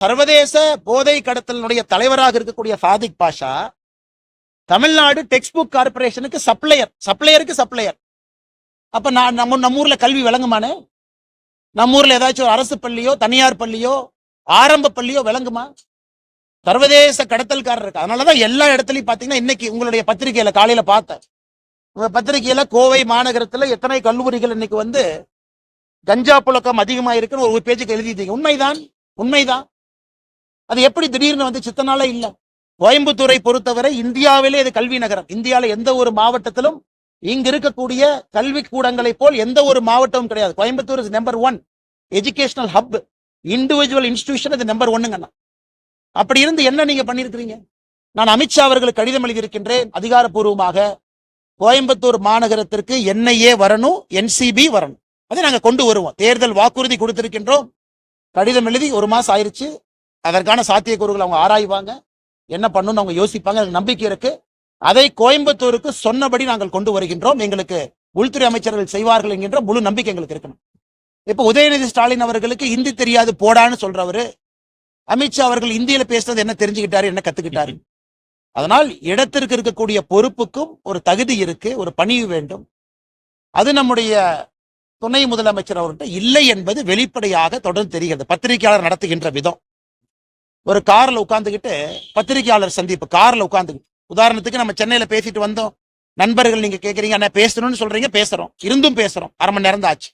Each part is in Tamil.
சர்வதேச போதை கடத்தலினுடைய தலைவராக இருக்கக்கூடிய சாதிக் பாஷா தமிழ்நாடு டெக்ஸ்ட் புக் கார்பரேஷனுக்கு சப்ளையர் சப்ளையருக்கு சப்ளையர் அப்ப நான் நம்ம நம்ம ஊர்ல கல்வி விளங்குமானே நம்ம ஊர்ல ஏதாச்சும் ஒரு அரசு பள்ளியோ தனியார் பள்ளியோ ஆரம்ப பள்ளியோ விளங்குமா? சர்வதேச கடத்தல்காரர் இருக்கு? அதனாலதான் எல்லா இடத்துலயும் பாத்தீங்கன்னா இன்னைக்கு உங்களுடைய பத்திரிகையில காலையில பார்த்தேன். உங்க பத்திரிகையில கோவை மாநகரத்துல எத்தனை கல்லூரிகள் இன்னைக்கு வந்து கஞ்சா புழக்கம் அதிகமா இருக்குன்னு ஒரு பேஜுக்கு எழுதிட்டீங்க. உண்மைதான்? உண்மைதான்? அது எப்படி திடீர்னு வந்து சித்தனால இல்ல? கோயம்புத்தூரை பொறுத்தவரை இந்தியாவிலே இது கல்வி நகரம். இந்தியாவில எந்த ஒரு மாவட்டத்திலும் இங்க இருக்கக்கூடிய கல்வி கூடங்களை போல் எந்த ஒரு மாவட்டமும் கிடையாது. Coimbatore is number one educational hub individual institution இது நம்பர் ஒன்னுங்கண்ணா அப்படி இருந்து என்ன நீங்க பண்ணிருக்கிறீங்க? நான் அமித்ஷா அவர்களுக்கு கடிதம் எழுதியிருக்கின்றேன். அதிகாரப்பூர்வமாக கோயம்புத்தூர் மாநகரத்திற்கு என்ஐஏ வரணும் என்சிபி வரணும். அதை நாங்க கொண்டு வருவோம். தேர்தல் வாக்குறுதி கொடுத்திருக்கின்றோம். கடிதம் எழுதி ஒரு மாசம் ஆயிருச்சு. அதற்கான சாத்தியக்கூறுகள் அவங்க ஆராய்வாங்க. என்ன பண்ணணும்னு அவங்க யோசிப்பாங்க. எனக்கு நம்பிக்கை இருக்கு. அதை கோயம்புத்தூருக்கு சொன்னபடி நாங்கள் கொண்டு வருகின்றோம். எங்களுக்கு உள்துறை அமைச்சர்கள் செய்வார்கள் என்கின்ற முழு நம்பிக்கை எங்களுக்கு இருக்கணும். இப்ப உதயநிதி ஸ்டாலின் அவர்களுக்கு இந்தி தெரியாது போடான்னு சொல்றவரு. அமித்ஷா அவர்கள் இந்தியில பேசுறது என்ன தெரிஞ்சுக்கிட்டாரு என்ன கத்துக்கிட்டாரு? அதனால் இடத்திற்கு இருக்கக்கூடிய பொறுப்புக்கும் ஒரு தகுதி இருக்கு ஒரு பணிவு வேண்டும். அது நம்முடைய துணை முதலமைச்சர் அவர்கிட்ட இல்லை என்பது வெளிப்படையாக தொடர்ந்து தெரிகிறது. பத்திரிகையாளர் நடத்துகின்ற விதம். ஒரு காரில் உட்காந்துக்கிட்டு பத்திரிகையாளர் சந்திப்பு காரில் உட்கார்ந்துகிட்டு உதாரணத்துக்கு நம்ம சென்னையில் பேசிட்டு வந்தோம். நண்பர்கள் நீங்கள் கேட்குறீங்க அண்ணா பேசணும்னு சொல்கிறீங்க பேசுகிறோம் இருந்தும் பேசுகிறோம் அரை மணி நேரம் தான் ஆச்சு.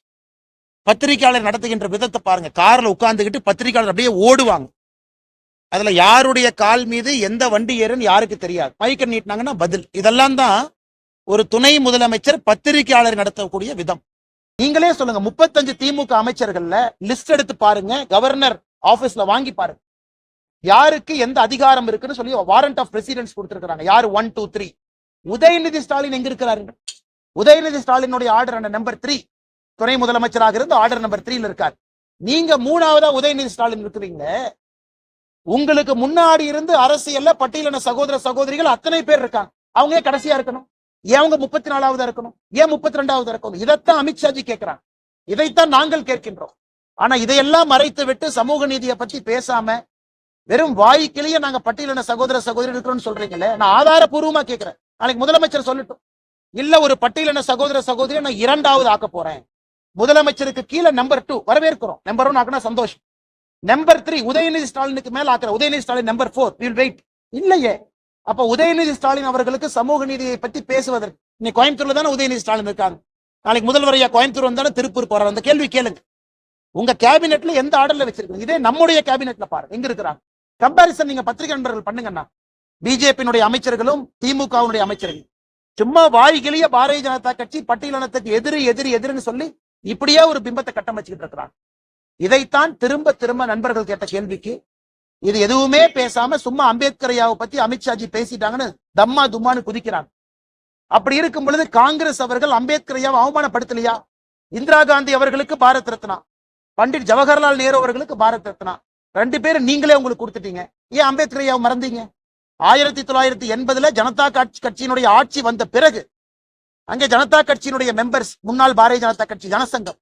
பத்திரிகையாளர் நடத்துகின்ற விதத்தை பாருங்க. காரில் உட்காந்துக்கிட்டு பத்திரிகையாளர் அப்படியே ஓடுவாங்க. அதில் யாருடைய கால் மீது எந்த வண்டி ஏறுன்னு யாருக்கு தெரியாது. மைக்கை நீட்டினாங்கன்னா பதில். இதெல்லாம் தான் ஒரு துணை முதலமைச்சர் பத்திரிகையாளர் நடத்தக்கூடிய விதம். நீங்களே சொல்லுங்க முப்பத்தஞ்சு திமுக அமைச்சர்கள்ல லிஸ்ட் எடுத்து பாருங்க கவர்னர் ஆபீஸ்ல வாங்கி பாருங்க. யாருக்கு எந்த அதிகாரம் இருக்குன்னு சொல்லி வாரண்ட் ஆஃப் பிரசிடென்ஸ் கொடுத்துருக்காங்க யாரு? One two three Udhayanidhi Stalin எங்க இருக்கிறாரு? உதயநிதி ஸ்டாலினுடைய ஆர்டர் நம்பர் த்ரீ துணை முதலமைச்சராக இருந்து ஆர்டர் நம்பர் த்ரீல இருக்கார். நீங்க மூணாவதா உதயநிதி ஸ்டாலின் இருக்கிறீங்க. உங்களுக்கு முன்னாடி இருந்து அரசியல்ல பட்டியலின சகோதர சகோதரிகள் அத்தனை பேர் இருக்காங்க. அவங்க கடைசியா இருக்கணும்? ஏன் அவங்க முப்பத்தி நாலாவது இருக்கணும்? ஏன் முப்பத்தி ரெண்டாவது இருக்கணும்? இதைத்தான் அமித்ஷாஜி கேட்கிறாங்க இதைத்தான் நாங்கள் கேட்கின்றோம். ஆனா இதையெல்லாம் மறைத்து விட்டு சமூக நீதியை பத்தி பேசாம வெறும் வாய்க்கிலேயே நாங்க பட்டியலின சகோதர சகோதரி இருக்கிறோம்னு சொல்றீங்களே நான் ஆதாரபூர்வமா கேட்கிறேன் நாளைக்கு முதலமைச்சர் சொல்லட்டும். இல்ல ஒரு பட்டியலின சகோதர சகோதரியை நான் இரண்டாவது ஆக்க போறேன். முதலமைச்சருக்கு கீழே நம்பர் டூ வரவேற்கிறோம். நம்பர் ஒன் ஆக்கினா சந்தோஷம். நம்பர் த்ரீ உதயநிதி ஸ்டாலினுக்கு மேல ஆக்கிற Udhayanidhi Stalin number four will wait இல்லையே. அப்ப உதயநிதி ஸ்டாலின் அவர்களுக்கு சமூக நீதியை பத்தி பேசுவதற்கு. இன்னைக்கு கோயம்புத்தூர்ல தானே உதயநிதி ஸ்டாலின் இருக்காங்க. நாளைக்கு முதல்வரையா கோயம்புத்தூர் வந்தாலும் திருப்பூர் போறாரு. அந்த கேள்வி கேளுங்க. உங்க கேபினெட்ல எந்த ஆர்டர்ல வச்சிருக்கீங்க? இதே நம்முடைய கேபினெட்ல பாருங்க. எங்க இருக்கிறாங்க? கம்பாரிசன் நீங்க பத்திரிகை நண்பர்கள் பண்ணுங்கண்ணா. பிஜேபியினுடைய அமைச்சர்களும் திமுகவுடைய அமைச்சர்கள். சும்மா வாய்கிளிய பாரதிய ஜனதா கட்சி பட்டியலினத்துக்கு எதிரி எதிரி எதிரின்னு சொல்லி இப்படியே ஒரு பிம்பத்தை கட்டமைச்சுக்கிட்டு இருக்கிறாங்க. இதைத்தான் திரும்ப திரும்ப நண்பர்கள் கேட்ட கேள்விக்கு இது எதுவுமே பேசாம சும்மா அம்பேத்கரையாவை பத்தி அமித்ஷாஜி பேசிட்டாங்கன்னு தம்மா தும்மான்னு குதிக்கிறாங்க. அப்படி இருக்கும் பொழுது காங்கிரஸ் அவர்கள் அம்பேத்கரையாவை அவமானப்படுத்தலையா? இந்திரா காந்தி அவர்களுக்கு பாரத் ரத்னா பண்டிட் ஜவஹர்லால் நேரு அவர்களுக்கு பாரத் ரத்னா. ரெண்டு பேரும் நீங்களே உங்களுக்கு கொடுத்துட்டீங்க. ஏன் அம்பேத்கர் ஐயாவை மறந்தீங்க? ஆயிரத்தி தொள்ளாயிரத்தி எண்பதுல ஜனதா கட்சி கட்சியினுடைய ஆட்சி வந்த பிறகு அங்கே ஜனதா கட்சியினுடைய மெம்பர்ஸ் முன்னாள் பாரதிய ஜனதா கட்சி ஜனசங்கம்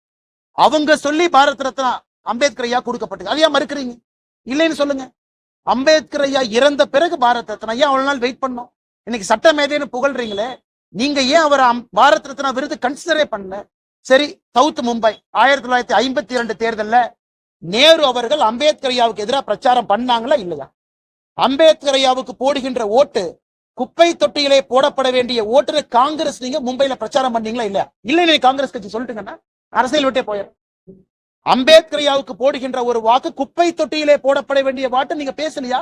அவங்க சொல்லி பாரத் ரத்னா அம்பேத்கர் ஐயா கொடுக்கப்பட்டது. அதையா மறுக்கிறீங்க? இல்லைன்னு சொல்லுங்க. அம்பேத்கர் ஐயா இறந்த பிறகு பாரத் ரத்னா ஐயா அவ்வளவு நாள் வெயிட் பண்ணோம்? இன்னைக்கு சட்ட மேதைன்னு புகழ்றீங்களே. நீங்க ஏன் அவர் பாரத் ரத்னா விருது கன்சிடரே பண்ணல? சரி சவுத் மும்பை ஆயிரத்தி தொள்ளாயிரத்தி ஐம்பத்தி இரண்டு தேர்தல்ல நேரு அவர்கள் அம்பேத்கர் ஐயாவுக்கு எதிராக பிரச்சாரம் பண்ணாங்களா இல்லையா? அம்பேத்கர் ஐயாவுக்கு போடுகின்ற ஓட்டு குப்பை தொட்டியிலே போடப்பட வேண்டிய ஓட்டு காங்கிரஸ் நீங்க மும்பைல பிரச்சாரம் பண்ணீங்களா இல்லையா? இல்லை நீங்க காங்கிரஸ் கட்சி சொல்லிட்டுங்கன்னா அரசியல் விட்டே போயிடும் அம்பேத்கர் ஐயாவுக்கு போடுகின்ற ஒரு வாக்கு குப்பை தொட்டியிலே போடப்பட வேண்டிய வாட்டு நீங்க பேசலையா?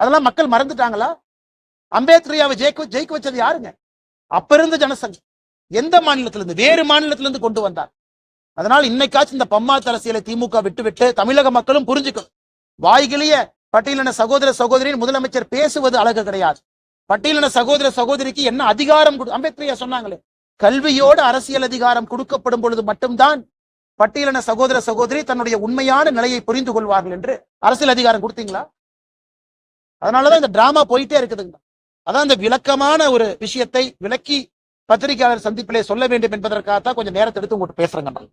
அதெல்லாம் மக்கள் மறந்துட்டாங்களா? அம்பேத்கர் ஐயாவை ஜெயிக்க ஜெயிக்க வச்சது யாருங்க? அப்ப இருந்த ஜனசங்கம் எந்த மாநிலத்திலிருந்து வேறு மாநிலத்திலிருந்து இருந்து கொண்டு வந்தார்? அதனால் இன்னைக்காச்சும் இந்த பம்மாத்து அரசியலை திமுக விட்டுவிட்டு தமிழக மக்களும் புரிஞ்சுக்கும் வாய்கிலேயே பட்டியலின சகோதர சகோதரின் முதலமைச்சர் பேசுவது அழகு கிடையாது. பட்டியலின சகோதர சகோதரிக்கு என்ன அதிகாரம் அம்பேத்கரையா சொன்னாங்களே கல்வியோடு அரசியல் அதிகாரம் கொடுக்கப்படும் பொழுது மட்டும்தான் பட்டியலின சகோதர சகோதரி தன்னுடைய உண்மையான நிலையை புரிந்து கொள்வார்கள் என்று அரசியல் அதிகாரம் கொடுத்தீங்களா? அதனாலதான் இந்த டிராமா போயிட்டே இருக்குதுங்க. அதான் இந்த விளக்கமான ஒரு விஷயத்தை விளக்கி பத்திரிகையாளர் சந்திப்பிலே சொல்ல வேண்டும் என்பதற்காகத்தான் கொஞ்சம் நேரத்தை எடுத்து உங்கள்கிட்ட பேசுறேங்க நான்.